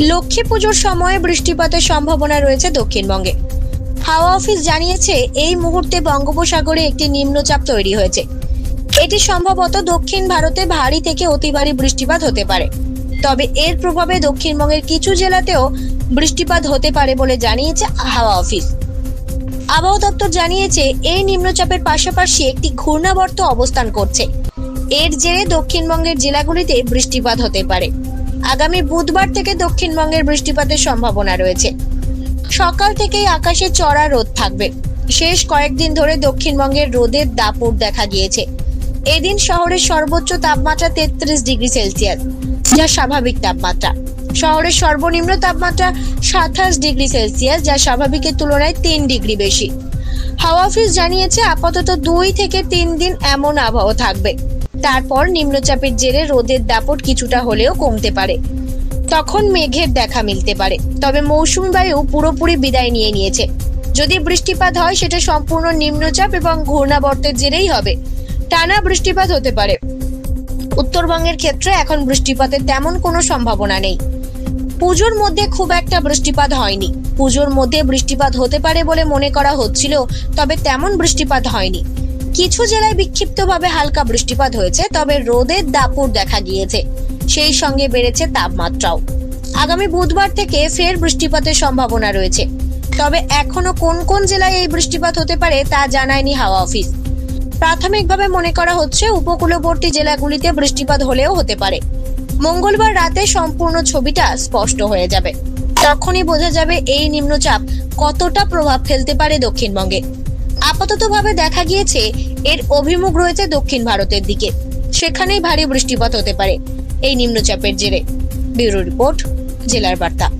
লক্ষ্মী পুজোর সময় বৃষ্টিপাতের সম্ভাবনা রয়েছে দক্ষিণবঙ্গে। হাওয়া অফিস জানিয়েছে, এই মুহূর্তে বঙ্গোপসাগরে একটি নিম্নচাপ তৈরি হয়েছে। এটি সম্ভবত দক্ষিণ ভারতে ভারী থেকে অতি ভারী বৃষ্টিপাত হতে পারে। তবে এর প্রভাবে দক্ষিণবঙ্গের কিছু জেলাতেও বৃষ্টিপাত হতে পারে বলে জানিয়েছে হাওয়া অফিস। আবহাওয়া দপ্তর জানিয়েছে, এই নিম্নচাপের পাশাপাশি একটি ঘূর্ণাবর্ত অবস্থান করছে। এর জেরে দক্ষিণবঙ্গের জেলাগুলিতে বৃষ্টিপাত হতে পারে। আগামী বুধবার থেকে দক্ষিণবঙ্গের বৃষ্টিপাতের সম্ভাবনা রয়েছে। সকাল থেকেই আকাশে চড়া রোদ থাকবে। শেষ কয়েকদিন ধরে দক্ষিণবঙ্গের রোদের দাপট দেখা গিয়েছে। এদিন শহরের সর্বোচ্চ তাপমাত্রা তেত্রিশ ডিগ্রি সেলসিয়াস, যা স্বাভাবিক তাপমাত্রা। শহরের সর্বনিম্ন তাপমাত্রা সাতাশ ডিগ্রি সেলসিয়াস, যা স্বাভাবিকের তুলনায় তিন ডিগ্রি বেশি। হাওয়া অফিস জানিয়েছে, আপাতত দুই থেকে তিন দিন এমন আবহাওয়া থাকবে। তারপর নিম্নচাপের জেরে রোদের দাপট কিছুটা হলেও কমতে পারে। তখন মেঘের দেখা মিলতে পারে, তবে মৌসুমী বায়ু পুরোপুরি বিদায় নিয়ে নিয়েছে। যদি বৃষ্টিপাত হয়, সেটা সম্পূর্ণ নিম্নচাপ এবং ঘূর্ণাবর্তের জেরেই হবে। টানা বৃষ্টিপাত হতে পারে। উত্তরবঙ্গের ক্ষেত্রে এখন বৃষ্টিপাতের তেমন কোনো সম্ভাবনা নেই। পুজোর মধ্যে খুব একটা বৃষ্টিপাত হয়নি। পুজোর মধ্যে বৃষ্টিপাত হতে পারে বলে মনে করা হচ্ছিল, তবে তেমন বৃষ্টিপাত হয়নি। কিছু জেলায় বিক্ষিপ্তভাবে হালকা বৃষ্টিপাত হয়েছে, তবে রোদের দাপট দেখা গিয়েছে। সেই সঙ্গে বেড়েছে তাপমাত্রাও। আগামী বুধবার থেকে ফের বৃষ্টিপাতের সম্ভাবনা রয়েছে। তবে এখনও কোন কোন জেলায় এই বৃষ্টিপাত হতে পারে তা জানায়নি হাওয়া অফিস। প্রাথমিকভাবে মনে করা হচ্ছে, উপকূলবর্তী জেলাগুলিতে বৃষ্টিপাত হলেও হতে পারে। মঙ্গলবার রাতে সম্পূর্ণ ছবিটা স্পষ্ট হয়ে যাবে। তখনই বোঝা যাবে এই নিম্নচাপ কতটা প্রভাব ফেলতে পারে দক্ষিণবঙ্গে। আপাততভাবে দেখা গিয়েছে, এর অভিমুখ রয়েছে দক্ষিণ ভারতের দিকে। সেখানেই ভারী বৃষ্টিপাত হতে পারে। এই নিম্নচাপের জেরে। ব্যুরো রিপোর্ট, জেলার বার্তা।